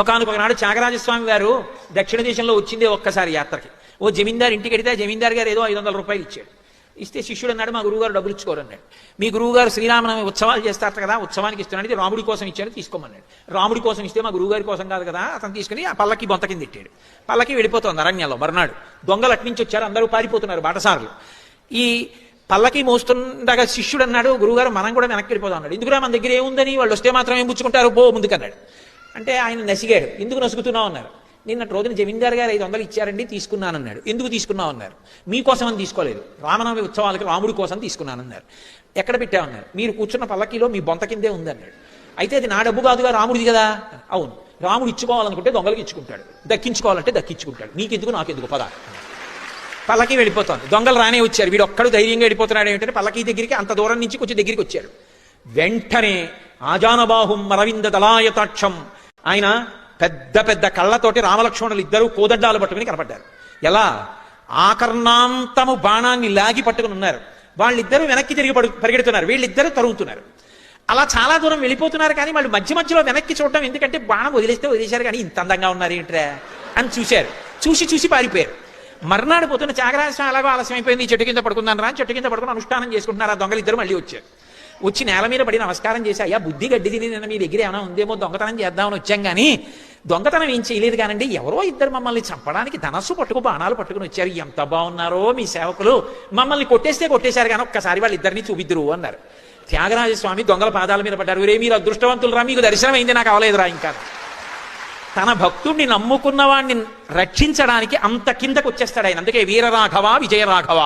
ఒకనొకనాడు త్యాగరాజస్వామి గారు దక్షిణ దేశంలో వచ్చిందే ఒక్కసారి యాత్రకి. ఓ జమీందారు ఇంటికి వెడితే జమీందారు గారు ఏదో ఐదు వందల రూపాయలు ఇచ్చాడు. ఇస్తే శిష్యుడు అన్నాడు మా గురువుగారు డబ్బులు ఇచ్చుకోరు అన్నాడు. మీ గురువుగారు శ్రీరామనవమి ఉత్సవాలు చేస్తారు కదా ఉత్సవానికి ఇస్తున్నాడు ఇది రాముడి కోసం ఇచ్చాను తీసుకోమన్నాడు. రాముడి కోసం ఇస్తే మా గురువుగారి కోసం కాదు కదా అతను తీసుకుని ఆ పల్లకి బొంత కింద తిట్టాడు పల్లకి వెళ్ళిపోతుంది అరణ్యంలో మర్నాడు. దొంగలు అట్నుంచి వచ్చారు అందరూ పారిపోతున్నారు బాటసారులు. ఈ పల్లకి మోస్తుండగా శిష్యుడు అన్నాడు గురువుగారు మనం కూడా వెనక్కి వెళ్ళిపోదాం అన్నాడు. ఎందుకురా మన దగ్గర ఏముందని? వాళ్ళు వస్తే మాత్రం ఏం పుచ్చుకుంటారు? పో ముందుకన్నాడు అంటే ఆయన నసిగాడు. ఎందుకు నసుగుతున్నావు అన్నారు. నిన్న రోజున జమీందార్ గారు ఐదు వందలు ఇచ్చారండి తీసుకున్నానన్నాడు. ఎందుకు తీసుకున్నావు అన్నారు. మీకోసం అని తీసుకోలేదు. రామనవమి ఉత్సవాలకి రాముడి కోసం తీసుకున్నానన్నారు. ఎక్కడ పెట్టామన్నారు మీరు కూర్చున్న పల్లకీలో మీ బొంత కిందే ఉందన్నాడు. అయితే అది నా డబ్బు కాదుగా రాముడిది కదా? అవును. రాముడు ఇచ్చుకోవాలనుకుంటే దొంగలకి ఇచ్చుకుంటాడు. దక్కించుకోవాలంటే దక్కించుకుంటాడు. నీకెందుకు నాకెందుకు పద? పల్లకి వెళ్ళిపోతాను దొంగలు రానే వచ్చారు. వీడు ఒక్కడు ధైర్యంగా వెళ్ళిపోతున్నాడు ఏమిటంటే పల్లకి దగ్గరికి అంత దూరం నుంచి కొంచెం దగ్గరికి వచ్చాడు. వెంటనే ఆజానబాహుం అరవింద దళాయతాక్షం ఆయన పెద్ద పెద్ద కళ్ళతోటి రామలక్ష్మణులు ఇద్దరు కోదండాలు పట్టుకుని కనపడ్డారు. ఎలా? ఆకర్ణాంతము బాణాన్ని లాగి పట్టుకుని ఉన్నారు. వాళ్ళిద్దరూ వెనక్కి తిరిగి పడు పరిగెడుతున్నారు. వీళ్ళిద్దరూ తరుగుతున్నారు అలా చాలా దూరం వెళ్ళిపోతున్నారు కానీ వాళ్ళు మధ్య మధ్యలో వెనక్కి చూడటం ఎందుకంటే బాణం వదిలేస్తే వదిలేశారు కానీ ఇంత అందంగా ఉన్నారు ఏంట్రా? అని చూశారు. చూసి చూసి పారిపోయారు. మర్నాడు పోతున్న త్యాగరాజస్వామి అలాగో ఆలస్యం అయిపోయింది చెట్టు కింద పడుకుందాను రా చెట్టు కింద పడుకుని అనుష్ఠానం చేసుకుంటున్నారు? ఆ దొంగలు ఇద్దరు మళ్ళీ వచ్చారు. వచ్చి నేల మీద పడి నమస్కారం చేసి అయ్యా బుద్ధి గడ్డి తిని నిన్న మీ దగ్గర ఏమైనా ఉందేమో దొంగతనం చేద్దామని వచ్చాం కానీ దొంగతనం ఏం చేయలేదు కానండి ఎవరో ఇద్దరు మమ్మల్ని చంపడానికి ధనస్సు పట్టుకు బాణాలు పట్టుకుని వచ్చారు. ఎంత బాగున్నారో మీ సేవకులు. మమ్మల్ని కొట్టేస్తే కొట్టేశారు కానీ ఒక్కసారి వాళ్ళిద్దరిని చూపిద్దురు అన్నారు. త్యాగరాజస్వామి దొంగల పాదాల మీద పడ్డారు. రే మీరు అదృష్టవంతులు రా మీకు దర్శనం అయింది నాకు అవలేదురా ఇంకా తన భక్తుడిని నమ్ముకున్న వాడిని రక్షించడానికి అంత కిందకు వచ్చేస్తాడు ఆయన. అందుకే వీరరాఘవ విజయరాఘవ.